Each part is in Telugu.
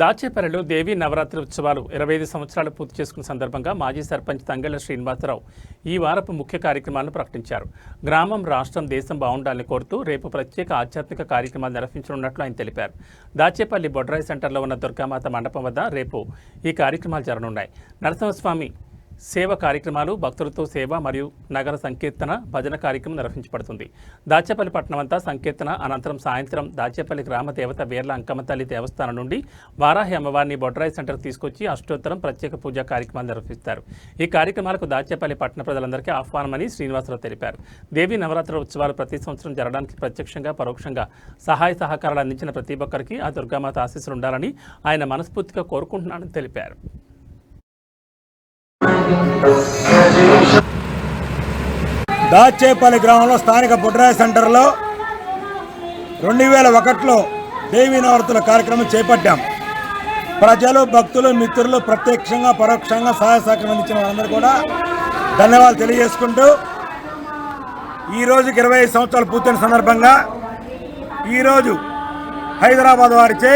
దాచేపల్లిలో దేవి నవరాత్రి ఉత్సవాలు ఇరవై ఐదు సంవత్సరాలు పూర్తి చేసుకున్న సందర్భంగా మాజీ సర్పంచ్ తంగెళ్ళ శ్రీనివాసరావు ఈ వారపు ముఖ్య కార్యక్రమాలను ప్రకటించారు. గ్రామం రాష్ట్రం దేశం బాగుండాలని కోరుతూ రేపు ప్రత్యేక ఆధ్యాత్మిక కార్యక్రమాలు నిర్వహించనున్నట్లు ఆయన తెలిపారు. దాచేపల్లి బొడ్రాయి సెంటర్లో ఉన్న దుర్గామాత మండపం వద్ద రేపు ఈ కార్యక్రమాలు జరగనున్నాయి. నరసింహస్వామి సేవ కార్యక్రమాలు భక్తులతో సేవ మరియు నగర సంకీర్తన భజన కార్యక్రమం నిర్వహించబడుతుంది. దాచేపల్లి పట్టణం అంతా సంకీర్తన అనంతరం సాయంత్రం దాచేపల్లి గ్రామ దేవత వేర్ల అంకమ్మ తల్లి దేవస్థానం నుండి వారాహి అమ్మవారిని బొడ్రాయి సెంటర్ తీసుకొచ్చి అష్టోత్తరం ప్రత్యేక పూజా కార్యక్రమాలు నిర్వహిస్తారు. ఈ కార్యక్రమాలకు దాచేపల్లి పట్టణ ప్రజలందరికీ ఆహ్వానమని శ్రీనివాసరావు తెలిపారు. దేవి నవరాత్రుల ఉత్సవాలు ప్రతి సంవత్సరం జరగడానికి ప్రత్యక్షంగా పరోక్షంగా సహాయ సహకారాలు అందించిన ప్రతి ఒక్కరికి ఆ దుర్గామాత ఆశీస్సులు ఉండాలని ఆయన మనస్ఫూర్తిగా కోరుకుంటున్నానని తెలిపారు. దాచేపల్లి గ్రామంలో స్థానిక బుడ్రాయ సెంటర్లో రెండు వేల ఒకటిలో దేవీ నవరతుల కార్యక్రమం చేపట్టాం. ప్రజలు భక్తులు మిత్రులు ప్రత్యక్షంగా పరోక్షంగా సహాయ సహకారం అందించిన వారందరూ కూడా ధన్యవాదాలు తెలియజేసుకుంటూ ఈరోజుకి ఇరవై ఐదు సంవత్సరాలు పూర్తయిన సందర్భంగా ఈరోజు హైదరాబాద్ వారిచే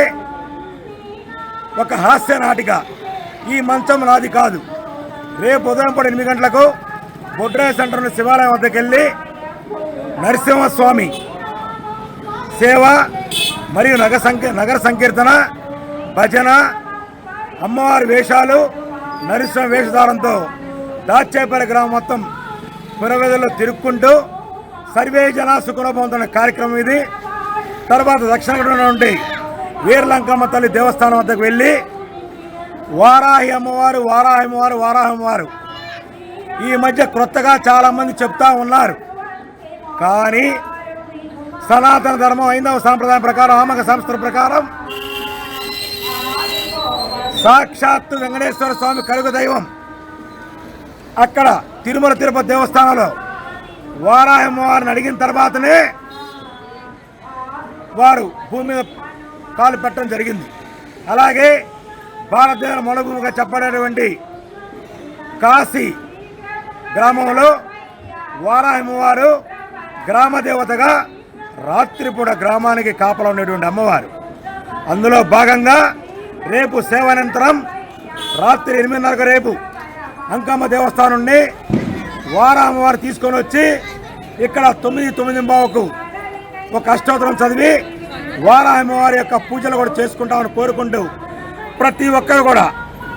ఒక హాస్య నాటిక ఈ మంచం నాది కాదు. రేపు ఉదయం పూట ఎనిమిది గంటలకు బొడ్రాయ సెంటర్లో శివాలయం వద్దకు వెళ్ళి నరసింహస్వామి సేవ మరియు నగర సంకీ నగర సంకీర్తన భజన అమ్మవారి వేషాలు నరసింహ వేషధారంతో దాచేపల్లి గ్రామం మొత్తం పురవేదల్లో తిరుక్కుంటూ సర్వే జన సుఖనభవంతున్న కార్యక్రమం ఇది. తర్వాత దక్షిణ నుండి వీరలంకమ్మ తల్లి దేవస్థానం వద్దకు వెళ్ళి వారాహి అమ్మవారు వారాహి అమ్మవారు వారాహి అమ్మవారు. ఈ మధ్య క్రొత్తగా చాలామంది చెప్తా ఉన్నారు. కానీ సనాతన ధర్మం హైందవ సాంప్రదాయం ప్రకారం ఆమక సంస్థల ప్రకారం సాక్షాత్తు వెంకటేశ్వర స్వామి కలుగు దైవం అక్కడ తిరుమల తిరుపతి దేవస్థానంలో వారాయమ్మవారిని అడిగిన తర్వాతనే వారు భూమి మీద కాలు పెట్టడం జరిగింది. అలాగే భారతదేశ మొలభూమిగా చెప్పబడేటువంటి కాశీ గ్రామంలో వారాహిమవారు గ్రామ దేవతగా రాత్రిపూట గ్రామానికి కాపలా ఉండేటువంటి అమ్మవారు. అందులో భాగంగా రేపు సేవానంతరం రాత్రి ఎనిమిదిన్నరకు రేపు అంకమ్మ దేవస్థానం నుండి వారా అమ్మవారు తీసుకొని వచ్చి ఇక్కడ తొమ్మిది తొమ్మిది బావకు ఒక అష్టోత్తరం చదివి వారాహమ్మవారి యొక్క పూజలు కూడా చేసుకుంటామని కోరుకుంటూ ప్రతి ఒక్కరు కూడా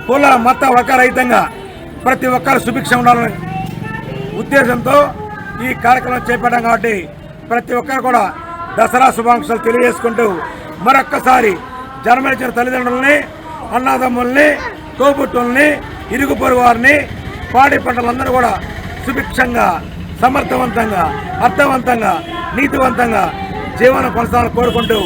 కుల మత రహితంగా ప్రతి ఒక్కరు సుభిక్ష ఉండాలని ఉద్దేశంతో ఈ కార్యక్రమం చేపట్టాం కాబట్టి ప్రతి ఒక్కరు కూడా దసరా శుభాకాంక్షలు తెలియజేసుకుంటూ మరొక్కసారి జన్మనిచ్చిన తల్లిదండ్రులని అన్నదమ్ముల్ని తోబుట్టుల్ని ఇరుగు పొరుగు వారిని పాడి పంటలందరూ కూడా సుభిక్షంగా సమర్థవంతంగా అర్థవంతంగా నీతివంతంగా జీవన కొనసాగాలని కోరుకుంటూ